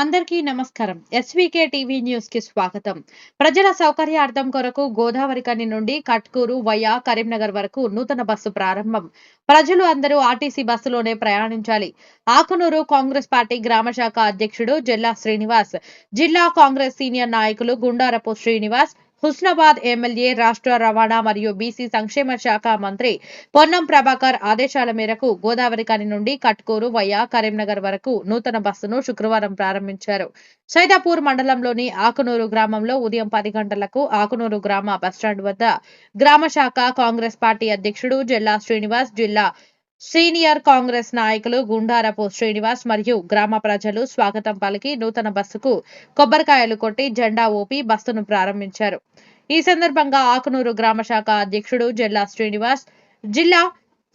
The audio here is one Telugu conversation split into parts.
అందరికీ నమస్కారం. ఎస్వీకే టీవీ న్యూస్కి స్వాగతం. ప్రజల సౌకర్యార్థం కొరకు గోదావరి కని నుండి కట్కూరు వయా కరీంనగర్ వరకు నూతన బస్సు ప్రారంభం. ప్రజలు అందరూ ఆర్టీసీ బస్సులోనే ప్రయాణించాలి. ఆకునూరు కాంగ్రెస్ పార్టీ గ్రామ శాఖ అధ్యక్షుడు జిల్లా శ్రీనివాస్ జిల్లా కాంగ్రెస్ సీనియర్ నాయకులు గుండారపు శ్రీనివాస్ హుస్నాబాద్ ఎమ్మెల్యే రాష్ట్ర రవాణా మరియు బీసీ సంక్షేమ శాఖ మంత్రి పొన్నం ప్రభాకర్ ఆదేశాల మేరకు గోదావరి కని నుండి కట్కూరు వయా కరీంనగర్ వరకు నూతన బస్సును శుక్రవారం ప్రారంభించారు. సైదాపూర్ మండలంలోని ఆకునూరు గ్రామంలో ఉదయం పది గంటలకు ఆకునూరు గ్రామ బస్టాండ్ వద్ద గ్రామ శాఖ కాంగ్రెస్ పార్టీ అధ్యక్షుడు జిల్లా శ్రీనివాస్ జిల్లా సీనియర్ కాంగ్రెస్ నాయకులు గుండారపు శ్రీనివాస్ మరియు గ్రామ ప్రజలు స్వాగతం పలికి నూతన బస్సుకు కొబ్బరికాయలు కొట్టి జెండా ఊపి బస్సును ప్రారంభించారు. ఈ సందర్భంగా ఆకునూరు గ్రామ శాఖ అధ్యక్షుడు జిల్లా శ్రీనివాస్ జిల్లా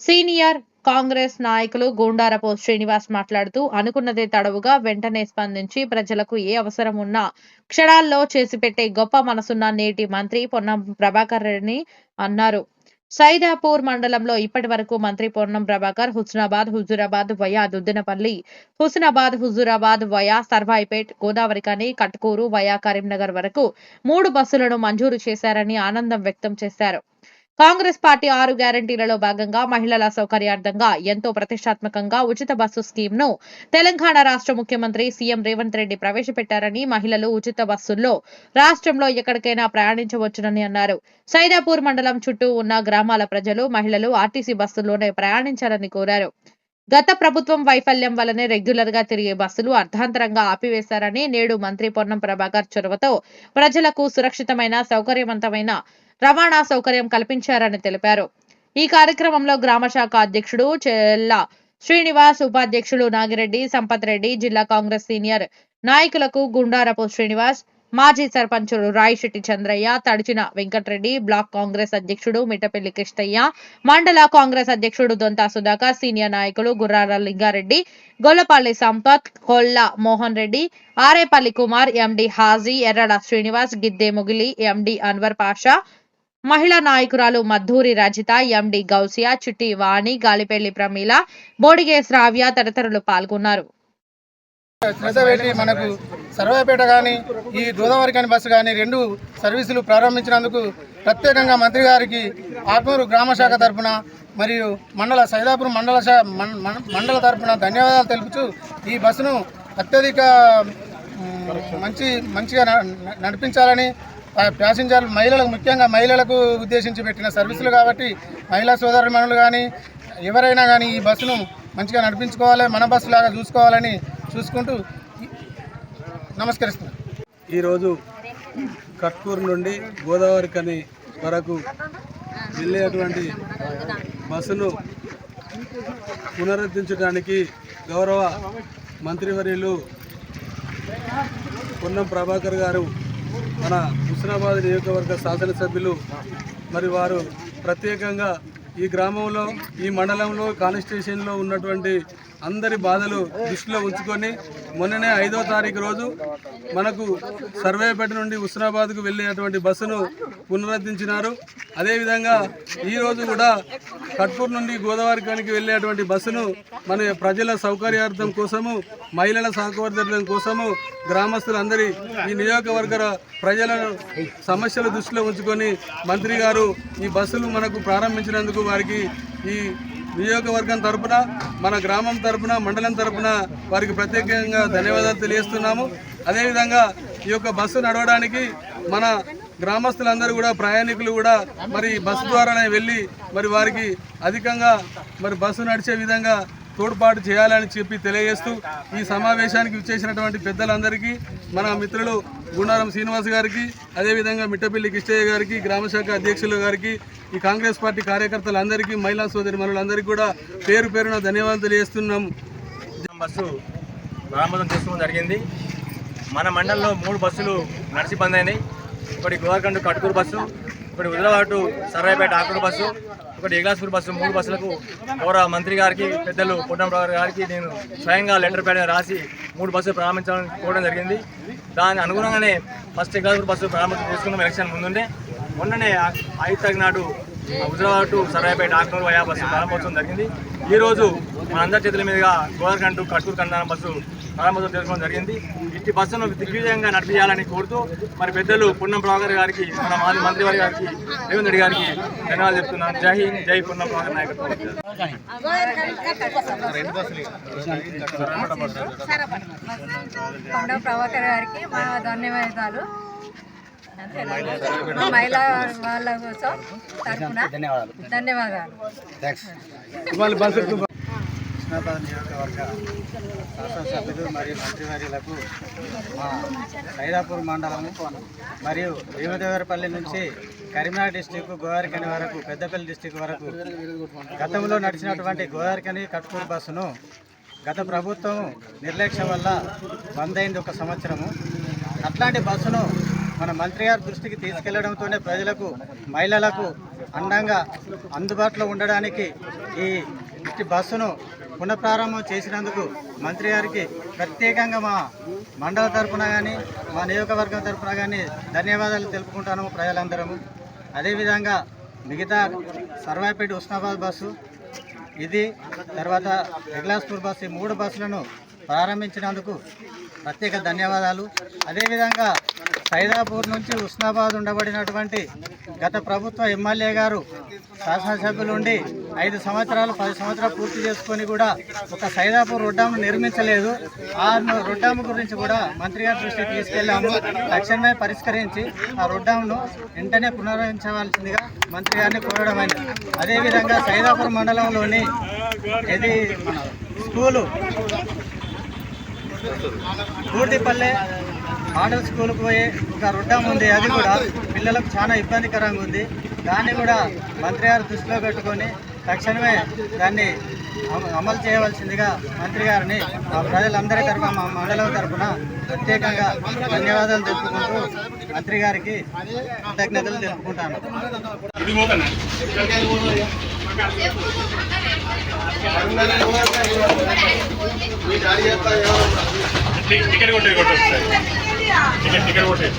సీనియర్ కాంగ్రెస్ నాయకులు గూండారపు శ్రీనివాస్ మాట్లాడుతూ అనుకున్నదే తడవుగా వెంటనే స్పందించి ప్రజలకు ఏ అవసరం ఉన్నా క్షణాల్లో చేసి పెట్టే గొప్ప మనసున్న నేటి మంత్రి పొన్నం ప్రభాకర్ రెడ్డిని అన్నారు. సైదాపూర్ మండలంలో ఇప్పటి వరకు మంత్రి Ponnam Prabhakar Husnabad Huzurabad via Duddinapalli Husnabad Huzurabad via Sarvaipet Godavarikhani Katkuru via Karimnagar వరకు మూడు బస్సులను మంజూరు చేశారని ఆనందం వ్యక్తం చేశారు. కాంగ్రెస్ పార్టీ ఆరు గ్యారంటీలలో భాగంగా మహిళల సౌకర్యార్థంగా ఎంతో ప్రతిష్టాత్మకంగా ఉచిత బస్సు స్కీమ్ను తెలంగాణ రాష్ట్ర ముఖ్యమంత్రి సీఎం రేవంత్ రెడ్డి ప్రవేశపెట్టారని మహిళలు ఉచిత బస్సుల్లో రాష్ట్రంలో ఎక్కడికైనా ప్రయాణించవచ్చునని అన్నారు. సైదాపూర్ మండలం చుట్టూ ఉన్న గ్రామాల ప్రజలు మహిళలు ఆర్టీసీ బస్సుల్లోనే ప్రయాణించాలని కోరారు. గత ప్రభుత్వం వైఫల్యం వల్లనే రెగ్యులర్గా తిరిగే బస్సులు అర్ధాంతరంగా ఆపివేశారని నేడు మంత్రి పొన్నం ప్రభాకర్ చొరవతో ప్రజలకు సురక్షితమైన సౌకర్యవంతమైన రవాణా సౌకర్యం కల్పించారని తెలిపారు. ఈ కార్యక్రమంలో గ్రామ శాఖ అధ్యక్షుడు చెల్ల శ్రీనివాస్ ఉపాధ్యక్షులు నాగిరెడ్డి సంపత్ రెడ్డి జిల్లా కాంగ్రెస్ సీనియర్ నాయకులకు గుండారపు శ్రీనివాస్ మాజీ సర్పంచులు రాయిశెట్టి చంద్రయ్య తడిచిన వెంకటరెడ్డి బ్లాక్ కాంగ్రెస్ అధ్యక్షుడు మిటపల్లి కృష్ణయ్య మండల కాంగ్రెస్ అధ్యక్షుడు దొంతా సుధాకర్ సీనియర్ నాయకులు గుర్రాల లింగారెడ్డి గొల్లపల్లి సంపత్ కొల్ల మోహన్ రెడ్డి ఆరేపల్లి కుమార్ ఎండి హాజీ ఎర్రడ శ్రీనివాస్ గిద్దే ముగిలి ఎండి అన్వర్ పాషా మహిళా నాయకురాలు మద్దూరి రజిత ఎండి గౌసియా చిట్టి వాణి గాలిపెల్లి ప్రమీల బోడిగే శ్రావ్య తదితరులు పాల్గొన్నారు. మనకు సర్వేపేట కానీ ఈ గోదావరి కానీ బస్సు కానీ రెండు సర్వీసులు ప్రారంభించినందుకు ప్రత్యేకంగా మంత్రి గారికి ఆత్మూరు గ్రామ శాఖ తరఫున మరియు మండల సైదాపురం మండల మండల తరఫున ధన్యవాదాలు తెలుపుతూ ఈ బస్సును అత్యధిక మంచి మంచిగా న- నడిపించాలని ప్యాసింజర్లు మహిళలకు ముఖ్యంగా మహిళలకు ఉద్దేశించి పెట్టిన సర్వీసులు కాబట్టి మహిళా సోదరుమణులు కానీ ఎవరైనా కానీ ఈ బస్సును మంచిగా నడిపించుకోవాలి మన బస్సు లాగా చూసుకోవాలని చూసుకుంటూ నమస్కరిస్తున్నాను ఈరోజు కట్కూరు నుండి గోదావరి కని వరకు వెళ్ళేటువంటి బస్సును పునరుద్ధరించడానికి గౌరవ మంత్రివర్యులు పొన్నం ప్రభాకర్ గారు మన హుస్నాబాద్ నియోజకవర్గ శాసనసభ్యులు మరి వారు ప్రత్యేకంగా ఈ గ్రామంలో ఈ మండలంలో కాన్స్టిట్యూషన్లో ఉన్నటువంటి అందరి బాధలు దృష్టిలో ఉంచుకొని మొన్ననే ఐదో తారీఖు రోజు మనకు సర్వేపేట నుండి హుస్నాబాద్కు వెళ్ళేటువంటి బస్సును పునరుద్ధరించినారు. అదేవిధంగా ఈరోజు కూడా కట్పూర్ నుండి గోదావరి కానికి వెళ్ళేటువంటి బస్సును మన ప్రజల సౌకర్యార్థం కోసము మహిళల సౌకర్యార్థం కోసము గ్రామస్తులందరి ఈ నియోజకవర్గ ప్రజల సమస్యల దృష్టిలో ఉంచుకొని మంత్రి గారు ఈ బస్సులు మనకు ప్రారంభించినందుకు వారికి ఈ నియోజకవర్గం తరపున మన గ్రామం తరపున మండలం తరపున వారికి ప్రత్యేకంగా ధన్యవాదాలు తెలియజేస్తున్నాము. అదేవిధంగా ఈ యొక్క బస్సు నడవడానికి మన గ్రామస్తులందరూ కూడా ప్రయాణికులు కూడా మరి బస్సు ద్వారానే వెళ్ళి మరి వారికి అధికంగా మరి బస్సు నడిచే విధంగా తోడ్పాటు చేయాలని చెప్పి తెలియజేస్తూ ఈ సమావేశానికి విచ్చేసినటువంటి పెద్దలందరికీ మన మిత్రులు గుండారం శ్రీనివాస్ గారికి అదేవిధంగా మిట్టపల్లి కిష్టయ్య గారికి గ్రామశాఖ అధ్యక్షులు గారికి ఈ కాంగ్రెస్ పార్టీ కార్యకర్తలందరికీ మహిళా సోదరి మనులందరికీ కూడా పేరు పేరున ధన్యవాదాలు తెలియజేస్తున్నాం. బస్సు ప్రారంభం చేసుకోవడం జరిగింది. మన మండలంలో మూడు బస్సులు నడిచి బంద్ అయినాయి ఒకటి గోవర్కండ్ కట్కూరు బస్సు ఒకటి హుజరాబాద్ సర్రాయపేట ఆకుడు బస్సు ఒకటి ఎగ్లాస్పూర్ బస్సు మూడు బస్సులకు గౌరవ మంత్రి గారికి పెద్దలు పొట్టంరావు గారికి నేను స్వయంగా లెటర్ పేడ రాసి మూడు బస్సులు ప్రారంభించడం కోవడం జరిగింది. దాని అనుగుణంగానే ఫస్ట్ ఎగ్లాస్పూర్ బస్సు ప్రారంభం చేసుకున్నాం. ఎలక్షన్ ముందుండే. మొన్ననే ఐదు తారీఖు నాడు Huzurabad to Saraipeta Akunuru via bus ప్రారంభోత్సవం జరిగింది. ఈరోజు మన అందరి చేతుల మీదుగా గోదావరికంటూ కట్టూరు కందాన బస్సు ప్రారంభోత్సవం చేసుకోవడం జరిగింది. ఇట్టి బస్సును దిగ్విజయంగా నడిపించాలని కోరుతూ మరి పెద్దలు పున్నం ప్రభాకర్ గారికి మన మాజీ మంత్రి వారి గారికి రేవంత్ రెడ్డి గారికి ధన్యవాదాలు చెప్తున్నాను. జై హింద్ జై పున్నం ప్రభాకర్ నాయకత్వం. ప్రభాకర్ గారికి మా ధన్యవాదాలు. మా మహిళా వాళ్ళ కోసం తరఫున ధన్యవాదాలు. కృష్ణాబాద్ నియోజకవర్గ శాసనసభ్యులు మరియు మంత్రివర్యులకు మా సైదాపూర్ మండలము మరియు భీమదేవరపల్లి నుంచి కరీంనగర్ డిస్టిక్ గోదావరికని వరకు పెద్దపల్లి డిస్టిక్ వరకు గతంలో నడిచినటువంటి గోదావరికని కట్కూరు బస్సును గత ప్రభుత్వం నిర్లక్ష్యం వల్ల బంద్ అయింది ఒక సంవత్సరము. అట్లాంటి బస్సును మన మంత్రి గారి దృష్టికి తీసుకెళ్ళడంతోనే ప్రజలకు మహిళలకు అండంగా అందుబాటులో ఉండడానికి ఈ బస్సును పునఃప్రారంభం చేసినందుకు మంత్రి గారికి ప్రత్యేకంగా మా మండల తరఫున కానీ మా నియోజకవర్గం తరఫున కానీ ధన్యవాదాలు తెలుపుకుంటాము ప్రజలందరము. అదేవిధంగా మిగతా సర్వాయిపేట ఉస్నాబాద్ బస్సు ఇది తర్వాత ఎగ్లాస్పూర్ బస్సు ఈ మూడు బస్సులను ప్రారంభించినందుకు ప్రత్యేక ధన్యవాదాలు. అదేవిధంగా సైదాపూర్ నుంచి ఉస్నాబాద్ ఉండబడినటువంటి గత ప్రభుత్వ ఎమ్మెల్యే గారు శాసనసభ్యులు ఉండి ఐదు సంవత్సరాలు పది సంవత్సరాలు పూర్తి చేసుకొని కూడా ఒక సైదాపూర్ రొడ్డాము నిర్మించలేదు. ఆ రొడ్డాము గురించి కూడా మంత్రి గారి దృష్టికి తీసుకెళ్ళాము తక్షణమే పరిష్కరించి ఆ రొడ్డామును వెంటనే పునరుద్ధరించవలసిందిగా మంత్రి గారిని కోరడమైనది అదేవిధంగా సైదాపూర్ మండలంలోని ఇది స్కూలు పూర్తిపల్లె మోడల్ స్కూల్కి పోయే ఒక రుడ్డం ఉంది. అది కూడా పిల్లలకు చాలా ఇబ్బందికరంగా ఉంది. దాన్ని కూడా మంత్రి గారు దృష్టిలో పెట్టుకొని తక్షణమే దాన్ని అమ- అమలు చేయవలసిందిగా మంత్రి గారిని మా ప్రజలందరి తరఫున మా మండలం తరఫున ప్రత్యేకంగా ధన్యవాదాలు తెలుపుకుంటూ మంత్రి గారికి కృతజ్ఞతలు తెలుపుకుంటాను. టికెట్ కొట్టేది కొట్టేది టికెట్ టికెట్ కొట్టేది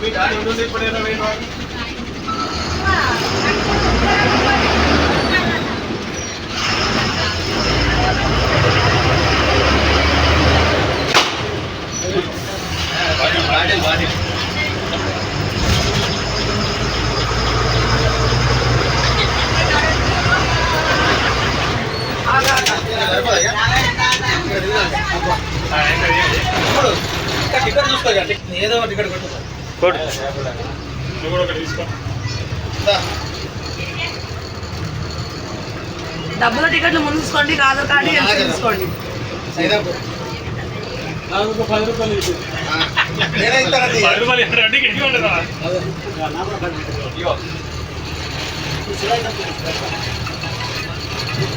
మీ డాడీ ఉండదు ఇప్పుడు ఏదో బాడీ బాడీ డబ్బుల టికెట్లు ముందు తీసుకోండి ఆధార్ కార్డు తీసుకోండి. నాకు పది రూపాయలు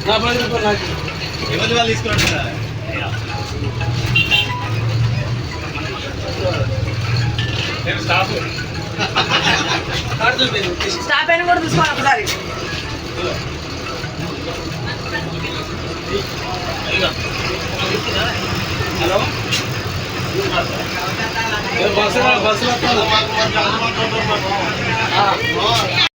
నా పది రూపాయలు నాకు స్టాప్ అయిన కూడా తీసుకోండి ఒకసారి. హలో? Bus bus